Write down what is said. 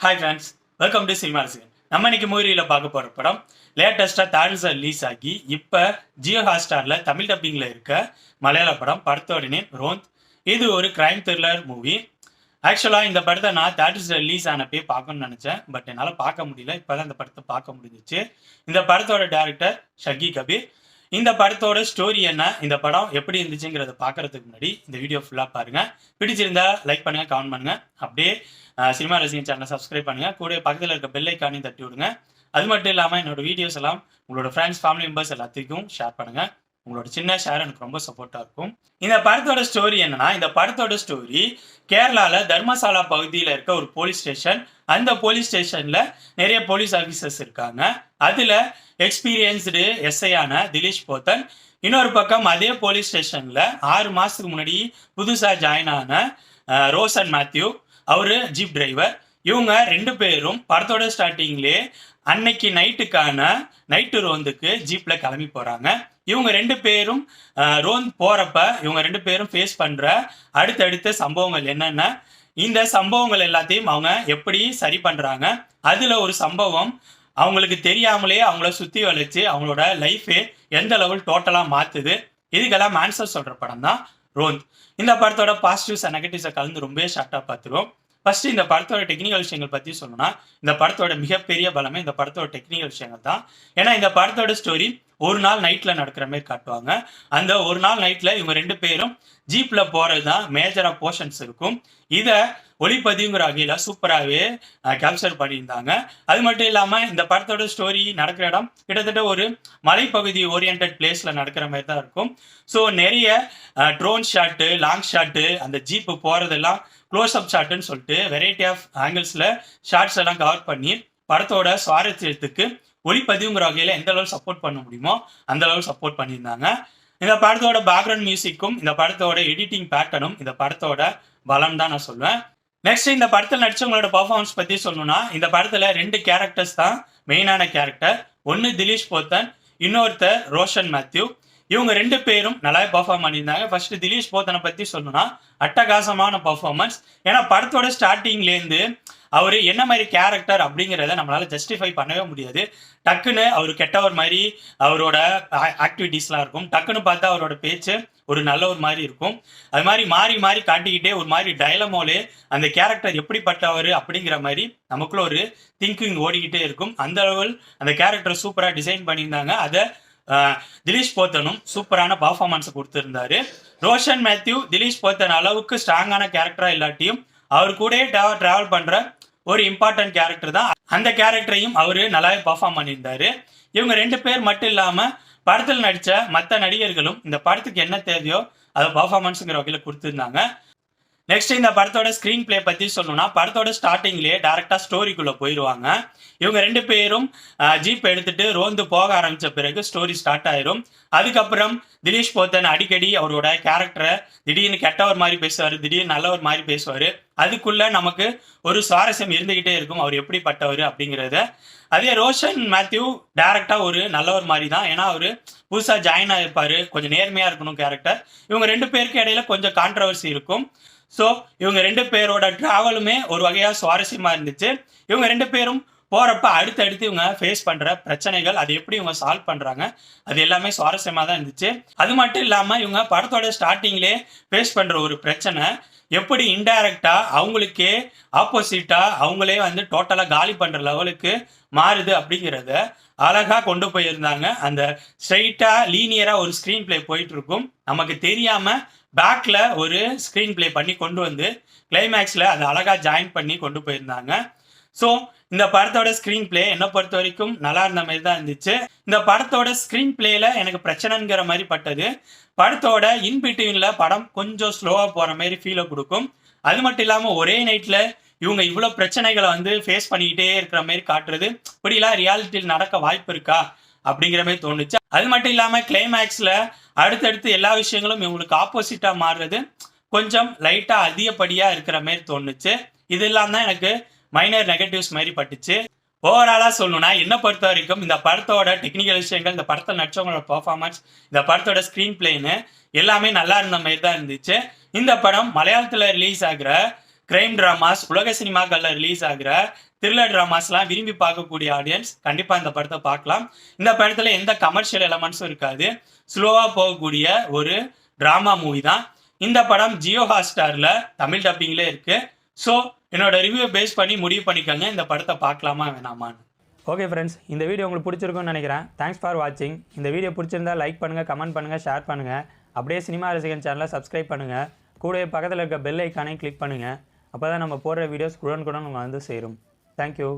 Hi friends welcome to cinema Rasigan நம்ம இன்னைக்கு மூவியில் பார்க்க போகிற படம் லேட்டஸ்ட்டாக தாரிசா ரிலீஸ் ஆகி இப்போ ஜியோ ஹாட்ஸ்டாரில் தமிழ் டப்பிங்கில் இருக்க மலையாள படம் படத்தோட நேம் ரோந்த். இது ஒரு கிரைம் த்ரில்லர் மூவி ஆக்சுவலாக இந்த படத்தை நான் தேட்டர்ஸில் ரிலீஸ் ஆனப்பே பார்க்கணும்னு நினச்சேன். பட் என்னால் பார்க்க முடியல. இப்போ தான் இந்த படத்தை பார்க்க முடிஞ்சிச்சு. இந்த படத்தோட டேரக்டர் ஷக்கி கபீர். இந்த படத்தோட ஸ்டோரி என்ன? இந்த படம் எப்படி இருந்துச்சுங்கிறத பார்க்கறதுக்கு முன்னாடி இந்த வீடியோ ஃபுல்லாக பாருங்க. பிடிச்சிருந்தா லைக் பண்ணுங்க கமெண்ட் பண்ணுங்க. அப்படியே சினிமா ரசிகன் சேனலை சப்ஸ்கிரைப் பண்ணுங்க. கூட பக்கத்தில் இருக்க பெல் ஐக்கானையும் தட்டி விடுங்க. அது மட்டும் இல்லாமல் என்னோட வீடியோஸ் எல்லாம் உங்களோட ஃப்ரெண்ட்ஸ் ஃபேமிலி மெம்பர்ஸ் எல்லாத்துக்கும் ஷேர் பண்ணுங்க. உங்களோட சின்ன ஷேர் எனக்கு ரொம்ப சப்போர்ட்டாக இருக்கும். இந்த படத்தோட ஸ்டோரி என்னன்னா இந்த படத்தோட ஸ்டோரி கேரளால தர்மசாலா பகுதியில் இருக்க ஒரு போலீஸ் ஸ்டேஷன் அந்த போலீஸ் ஸ்டேஷன்ல நிறைய போலீஸ் ஆஃபீஸர்ஸ் இருக்காங்க. அதில் எக்ஸ்பீரியன்ஸ்டு எஸ்ஐயான திலீஷ் போத்தன் இன்னொரு பக்கம் அதே போலீஸ் ஸ்டேஷன்ல ஆறு மாசத்துக்கு முன்னாடி புதுசா ஜாயின் ஆன ரோசன் மேத்யூ அவரு ஜீப் டிரைவர் இவங்க ரெண்டு பேரும் படத்தோட ஸ்டார்டிங்லேயே அன்னைக்கு நைட்டுக்கான நைட்டு ரோந்துக்கு ஜீப்ல கிளம்பி போறாங்க. இவங்க ரெண்டு பேரும் ரோந்த் போறப்ப இவங்க ரெண்டு பேரும் ஃபேஸ் பண்ற அடுத்தடுத்த சம்பவங்கள் என்னென்ன இந்த சம்பவங்கள் எல்லாத்தையும் அவங்க எப்படி சரி பண்றாங்க அதுல ஒரு சம்பவம் அவங்களுக்கு தெரியாமலே அவங்கள சுத்தி வளைச்சு அவங்களோட லைஃபே எந்த லெவல் டோட்டலா மாத்துது. இதுக்கெல்லாம் ஆன்சர் சொல்ற படம் தான் ரோந்த். இந்த படத்தோட பாசிட்டிவ்ஸ் நெகட்டிவ்ஸை கலந்து ரொம்பவே ஷார்ட்டாக பார்த்துருவோம். ஃபர்ஸ்ட் இந்த படத்தோட டெக்னிக்கல் விஷயங்கள் பத்தி சொல்லணும்னா இந்த படத்தோட மிகப்பெரிய பலமே இந்த படத்தோட டெக்னிக்கல் விஷயங்கள் தான். ஏன்னா இந்த படத்தோட ஸ்டோரி ஒரு நாள் நைட்டில் நடக்கிற மாதிரி காட்டுவாங்க. அந்த ஒரு நாள் நைட்டில் இவங்க ரெண்டு பேரும் ஜீப்பில் போகிறது தான் மேஜராக போர்ஷன்ஸ் இருக்கும். இதை ஒளிப்பதிவுங்கிற வகையில் சூப்பராகவே கேப்சர் பண்ணியிருந்தாங்க. அது மட்டும் இல்லாமல் இந்த படத்தோட ஸ்டோரி நடக்கிற இடம் கிட்டத்தட்ட ஒரு மலைப்பகுதி ஓரியன்ட் பிளேஸில் நடக்கிற மாதிரி தான் இருக்கும். ஸோ நிறைய ட்ரோன் ஷாட்டு லாங் ஷாட்டு அந்த ஜீப்பு போகிறதெல்லாம் க்ளோஸ் அப் ஷாட்டுன்னு சொல்லிட்டு வெரைட்டி ஆஃப் ஆங்கிள்ஸில் ஷார்ட்ஸ் எல்லாம் கவர் பண்ணி படத்தோட சுவாரஸ்யத்துக்கு ஒளிப்பதிவுங்கிற வகையில் எந்த அளவு சப்போர்ட் பண்ண முடியுமோ அந்த அளவு சப்போர்ட் பண்ணியிருந்தாங்க. இந்த படத்தோட பேக்ரவுண்ட் மியூசிக்கும் இந்த படத்தோட எடிட்டிங் பேட்டர்னும் இந்த படத்தோட பலம் தான் நான் சொல்லுவேன் நெக்ஸ்ட் இந்த படத்தில் நடிச்சவங்களோட பர்ஃபார்மன்ஸ் பற்றி சொல்லணும்னா இந்த படத்தில் ரெண்டு கேரக்டர்ஸ் தான் மெயினான கேரக்டர் ஒன்று திலீஷ் போத்தன் இன்னொருத்தர் ரோஷன் மேத்யூ. இவங்க ரெண்டு பேரும் நல்லாவே பர்ஃபார்ம் பண்ணியிருந்தாங்க. ஃபர்ஸ்ட் திலீஷ் போத்தனை பற்றி சொல்லணும்னா அட்டகாசமான பர்ஃபார்மன்ஸ் ஏன்னா படத்தோட ஸ்டார்டிங்லேருந்து அவர் என்ன மாதிரி கேரக்டர் அப்படிங்கிறத நம்மளால ஜஸ்டிஃபை பண்ணவே முடியாது. டக்குன்னு அவர் கெட்டவர் மாதிரி அவரோட ஆக்டிவிட்டீஸ்லாம் இருக்கும். டக்குன்னு பார்த்தா அவரோட பேச்சு ஒரு நல்ல ஒரு மாதிரி இருக்கும். அது மாதிரி மாறி மாறி காட்டிக்கிட்டே ஒரு மாதிரி டைலமோலே அந்த கேரக்டர் எப்படிப்பட்டவர் அப்படிங்கிற மாதிரி நமக்குள்ள ஒரு திங்கிங் ஓடிக்கிட்டே இருக்கும். அந்த அளவில் அந்த கேரக்டர் சூப்பராக டிசைன் பண்ணியிருந்தாங்க. அதை திலீஷ் போத்தனும் சூப்பரான பர்ஃபார்மன்ஸ் கொடுத்துருந்தாரு. ரோஷன் மேத்யூ திலீஷ் போத்தன் அளவுக்கு ஸ்ட்ராங்கான கேரக்டரா இல்லாட்டியும் அவர் கூடயே டிராவல் பண்ற ஒரு இம்பார்ட்டன்ட் கேரக்டர் தான். அந்த கேரக்டரையும் அவரு நல்லாவே பர்ஃபார்ம் பண்ணியிருந்தாரு. இவங்க ரெண்டு பேர் மட்டும் இல்லாம படத்தில் நடிச்ச மற்ற நடிகர்களும் இந்த படத்துக்கு என்ன தேவையோ அதை பர்ஃபார்மன்ஸுங்கிற வகையில் கொடுத்துருந்தாங்க. நெக்ஸ்ட் இந்த படத்தோட ஸ்க்ரீன் ப்ளே பத்தி சொல்லணும்னா படத்தோட ஸ்டார்டிங்லேயே டேரக்டா ஸ்டோரிக்குள்ள போயிடுவாங்க இவங்க ரெண்டு பேரும் ஜீப் எடுத்துட்டு ரோந்து போக ஆரம்பிச்ச பிறகு ஸ்டோரி ஸ்டார்ட் ஆயிரும். அதுக்கப்புறம் திலீஷ் போத்தன் அடிக்கடி அவரோட கேரக்டரை திடீர்னு கெட்டவர் மாதிரி பேசுவார் திடீர்னு நல்லவர் மாதிரி பேசுவார். அதுக்குள்ள நமக்கு ஒரு சுவாரஸ்யம் இருந்துகிட்டே இருக்கும் அவர் எப்படிப்பட்டவர் அப்படிங்கிறத. அதே ரோஷன் மேத்யூ டேரக்டா ஒரு நல்லவர் மாதிரி தான். ஏன்னா அவரு புதுசா ஜாயின் ஆயிருப்பாரு கொஞ்சம் நேர்மையா இருக்கணும் கேரக்டர் இவங்க ரெண்டு பேருக்கு இடையில கொஞ்சம் கான்ட்ரவர்சி இருக்கும். ஸோ இவங்க ரெண்டு பேரோட டிராவலுமே ஒரு வகையாக சுவாரஸ்யமாக இருந்துச்சு. இவங்க ரெண்டு பேரும் போகிறப்ப அடுத்தடுத்து இவங்க ஃபேஸ் பண்ணுற பிரச்சனைகள் அது எப்படி இவங்க சால்வ் பண்ணுறாங்க அது எல்லாமே சுவாரஸ்யமாக தான் இருந்துச்சு. அது மட்டும் இல்லாமல் இவங்க படத்தோட ஸ்டார்டிங்லேயே ஃபேஸ் பண்ணுற ஒரு பிரச்சனை எப்படி இன்டைரக்டாக அவங்களுக்கே ஆப்போசிட்டாக அவங்களே வந்து டோட்டலாக காலி பண்ணுற லெவலுக்கு மாறுது அப்படிங்கிறத அழகா கொண்டு போயிருந்தாங்க. அந்த ஸ்ட்ரைட்டாக லீனியராக ஒரு ஸ்க்ரீன் பிளே போயிட்டு இருக்கும். நமக்கு தெரியாமல் பேக்கில் ஒரு ஸ்க்ரீன் ப்ளே பண்ணி கொண்டு வந்து கிளைமேக்ஸில் அதை அழகாக ஜாயின் பண்ணி கொண்டு போயிருந்தாங்க. ஸோ இந்த படத்தோட ஸ்க்ரீன் பிளே என்னை பொறுத்த வரைக்கும் நல்லா இருந்த மாதிரி தான் இருந்துச்சு. இந்த படத்தோட ஸ்க்ரீன் பிளேல எனக்கு பிரச்சனைங்கிற மாதிரி பட்டது. படத்தோட இன்பிட்வீனில் படம் கொஞ்சம் ஸ்லோவாக போகிற மாதிரி ஃபீலை கொடுக்கும். அது மட்டும் இல்லாமல் ஒரே நைட்டில் இவங்க இவ்வளோ பிரச்சனைகளை வந்து ஃபேஸ் பண்ணிக்கிட்டே இருக்கிற மாதிரி காட்டுறது. இப்படிலாம் ரியாலிட்டியில் நடக்க வாய்ப்பு இருக்கா? அப்படிங்கிற மாதிரி தோணுச்சு. அது மட்டும் இல்லாமல் கிளைமேக்ஸில் அடுத்தடுத்து எல்லா விஷயங்களும் இவங்களுக்கு ஆப்போசிட்டா மாறுறது கொஞ்சம் லைட்டா அதிகப்படியா இருக்கிற மாதிரி தோணுச்சு. இதெல்லாம் தான் எனக்கு மைனர் நெகட்டிவ்ஸ் மாதிரி பட்டுச்சு. ஓவராலாக சொல்லணும்னா என்ன பொறுத்த வரைக்கும் இந்த படத்தோட டெக்னிக்கல் விஷயங்கள் இந்த படத்தில் நடிச்சவங்களோட பர்ஃபார்மன்ஸ் இந்த படத்தோட ஸ்க்ரீன் பிளேன்னு எல்லாமே நல்லா இருந்த மாதிரி தான் இருந்துச்சு. இந்த படம் மலையாளத்தில் ரிலீஸ் ஆகிற கிரைம் டிராமாஸ் உலக சினிமாக்கள்ல ரிலீஸ் ஆகுற த்ரில்லர் டிராமாஸ்லாம் விரும்பி பார்க்கக்கூடிய ஆடியன்ஸ் கண்டிப்பாக இந்த படத்தை பார்க்கலாம். இந்த படத்தில் எந்த கமர்ஷியல் எலமெண்ட்ஸும் இருக்காது. ஸ்லோவாக போகக்கூடிய ஒரு ட்ராமா மூவி தான். இந்த படம் ஜியோ ஹாட்ஸ்டார்ல தமிழ் டப்பிங்லேயே இருக்குது ஸோ என்னோட ரிவ்யூ பேஸ் பண்ணி முடிவு பண்ணிக்கோங்க. இந்த படத்தை பார்க்கலாமா வேணாமான்னு. ஓகே ஃப்ரெண்ட்ஸ் இந்த வீடியோ உங்களுக்கு பிடிச்சிருக்கும்னு நினைக்கிறேன். தேங்க்ஸ் ஃபார் வாட்சிங் இந்த வீடியோ பிடிச்சிருந்தா லைக் பண்ணுங்கள் கமெண்ட் பண்ணுங்கள் ஷேர் பண்ணுங்கள் அப்படியே சினிமா ரசிகன் சேனலை சப்ஸ்கிரைப் பண்ணுங்கள் கூடவே பக்கத்தில் இருக்க பெல் ஐக்கானையும் கிளிக் பண்ணுங்கள் அப்போ தான் நம்ம போடுற வீடியோஸ் உடனுக்குடன் உங்களுக்கு வந்து சேரும். தேங்க்யூ